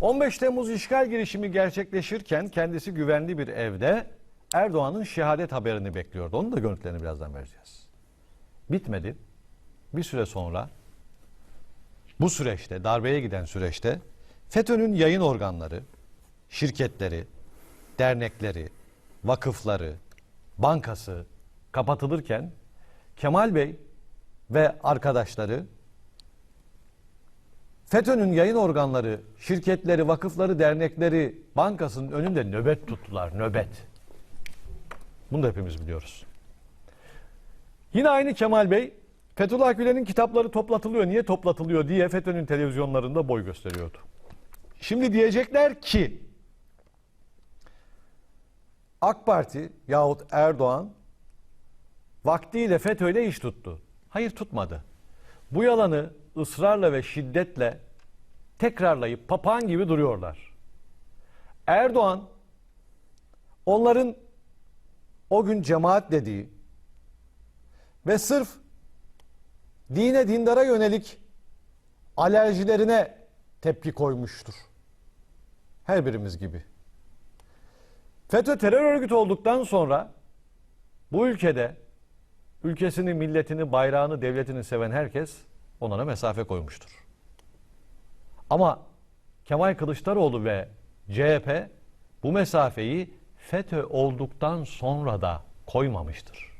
15 Temmuz işgal girişimi gerçekleşirken kendisi güvenli bir evde Erdoğan'ın şehadet haberini bekliyordu. Onun da görüntülerini birazdan vereceğiz. Bitmedi. Bir süre sonra bu süreçte, darbeye giden süreçte FETÖ'nün yayın organları, şirketleri, dernekleri, vakıfları, bankası kapatılırken Kemal Bey ve arkadaşları FETÖ'nün yayın organları, şirketleri, vakıfları, dernekleri, bankasının önünde nöbet tuttular, nöbet. Bunu da hepimiz biliyoruz. Yine aynı Kemal Bey, Fethullah Gülen'in kitapları toplatılıyor, niye toplatılıyor diye FETÖ'nün televizyonlarında boy gösteriyordu. Şimdi diyecekler ki, AK Parti yahut Erdoğan vaktiyle FETÖ'yle iş tuttu. Hayır tutmadı. Bu yalanı ısrarla ve şiddetle tekrarlayıp papağan gibi duruyorlar. Erdoğan onların o gün cemaat dediği ve sırf dine dindara yönelik alerjilerine tepki koymuştur. Her birimiz gibi. FETÖ terör örgütü olduktan sonra bu ülkede ülkesini, milletini, bayrağını, devletini seven herkes onlara mesafe koymuştur. Ama Kemal Kılıçdaroğlu ve CHP bu mesafeyi FETÖ olduktan sonra da koymamıştır.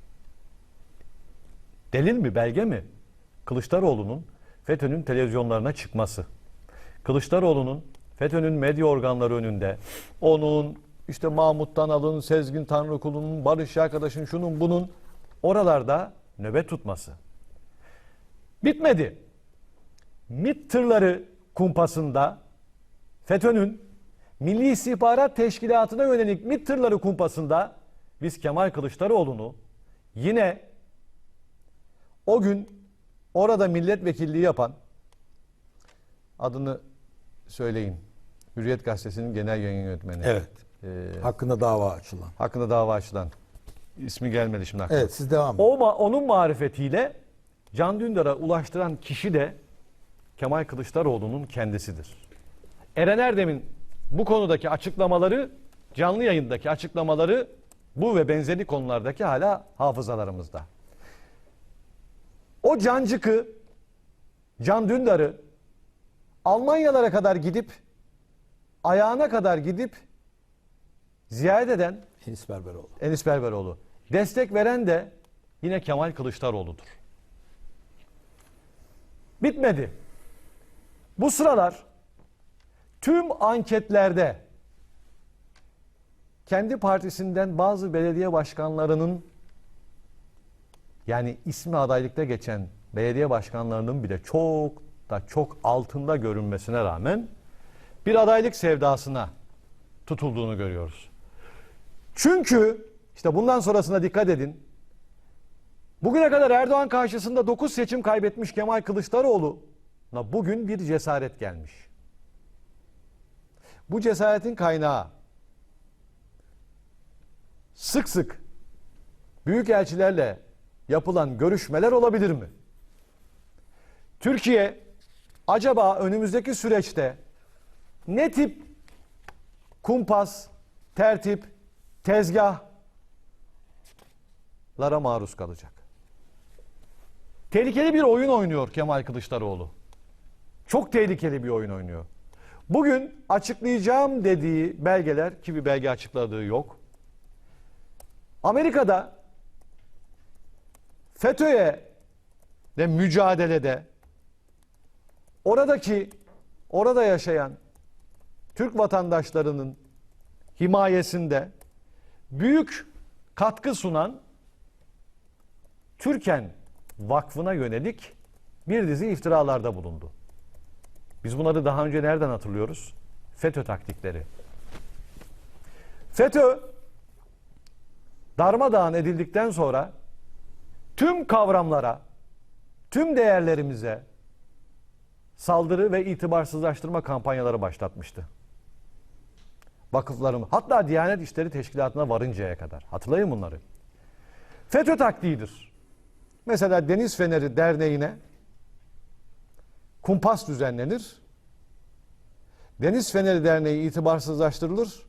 Delil mi, belge mi? Kılıçdaroğlu'nun FETÖ'nün televizyonlarına çıkması. Kılıçdaroğlu'nun FETÖ'nün medya organları önünde onun işte Mahmut'tan alın, Sezgin Tanrıkulu'nun, Barış arkadaşın, şunun bunun oralarda nöbet tutması. Bitmedi. MİT tırları kumpasında FETÖ'nün Milli İstihbarat Teşkilatı'na yönelik MİT tırları kumpasında biz Kemal Kılıçdaroğlu'nu yine o gün orada milletvekilliği yapan adını söyleyin. Hürriyet Gazetesi'nin genel yayın yönetmeni. Evet. Ee, Hakkında dava açılan. hakkında dava açılan. İsmi gelmedi şimdi aklıma. Evet siz devam edin. O ma- onun marifetiyle Can Dündar'a ulaştıran kişi de Kemal Kılıçdaroğlu'nun kendisidir. Eren Erdem'in bu konudaki açıklamaları, canlı yayındaki açıklamaları bu ve benzeri konulardaki hala hafızalarımızda. O cancıkı, Can Dündar'ı Almanyalara kadar gidip, ayağına kadar gidip ziyaret eden Enis Berberoğlu. Enis Berberoğlu. Destek veren de yine Kemal Kılıçdaroğlu'dur. Bitmedi. Bu sıralar tüm anketlerde kendi partisinden bazı belediye başkanlarının yani ismi adaylıkta geçen belediye başkanlarının bile çok da çok altında görünmesine rağmen bir adaylık sevdasına tutulduğunu görüyoruz. Çünkü işte bundan sonrasına dikkat edin. Bugüne kadar Erdoğan karşısında 9 seçim kaybetmiş Kemal Kılıçdaroğlu'na bugün bir cesaret gelmiş. Bu cesaretin kaynağı sık sık büyükelçilerle yapılan görüşmeler olabilir mi? Türkiye acaba önümüzdeki süreçte ne tip kumpas, tertip, tezgahlara maruz kalacak. Tehlikeli bir oyun oynuyor Kemal Kılıçdaroğlu. Çok tehlikeli bir oyun oynuyor. Bugün açıklayacağım dediği belgeler ki bir belge açıkladığı yok. Amerika'da FETÖ'ye de mücadelede oradaki orada yaşayan Türk vatandaşlarının himayesinde büyük katkı sunan Türken Vakfı'na yönelik bir dizi iftiralarda bulundu. Biz bunları daha önce nereden hatırlıyoruz? FETÖ taktikleri. FETÖ darmadağın edildikten sonra tüm kavramlara, tüm değerlerimize saldırı ve itibarsızlaştırma kampanyaları başlatmıştı vakıflarım hatta Diyanet İşleri Teşkilatı'na varıncaya kadar. Hatırlayın bunları. FETÖ taktiğidir. Mesela Deniz Feneri Derneği'ne kumpas düzenlenir. Deniz Feneri Derneği itibarsızlaştırılır.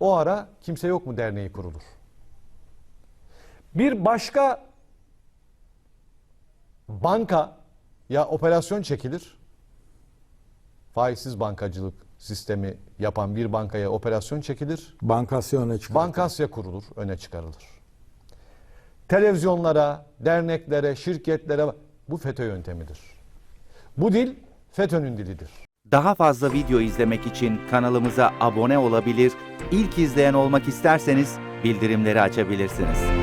O ara kimse yok mu derneği kurulur. Bir başka banka ya operasyon çekilir. Faizsiz bankacılık sistemi yapan bir bankaya operasyon çekilir. Bankasyona çıkar. Bankasya kurulur, öne çıkarılır. Televizyonlara, derneklere, şirketlere bu FETÖ yöntemidir. Bu dil FETÖ'nün dilidir. Daha fazla video izlemek için kanalımıza abone olabilir, ilk izleyen olmak isterseniz bildirimleri açabilirsiniz.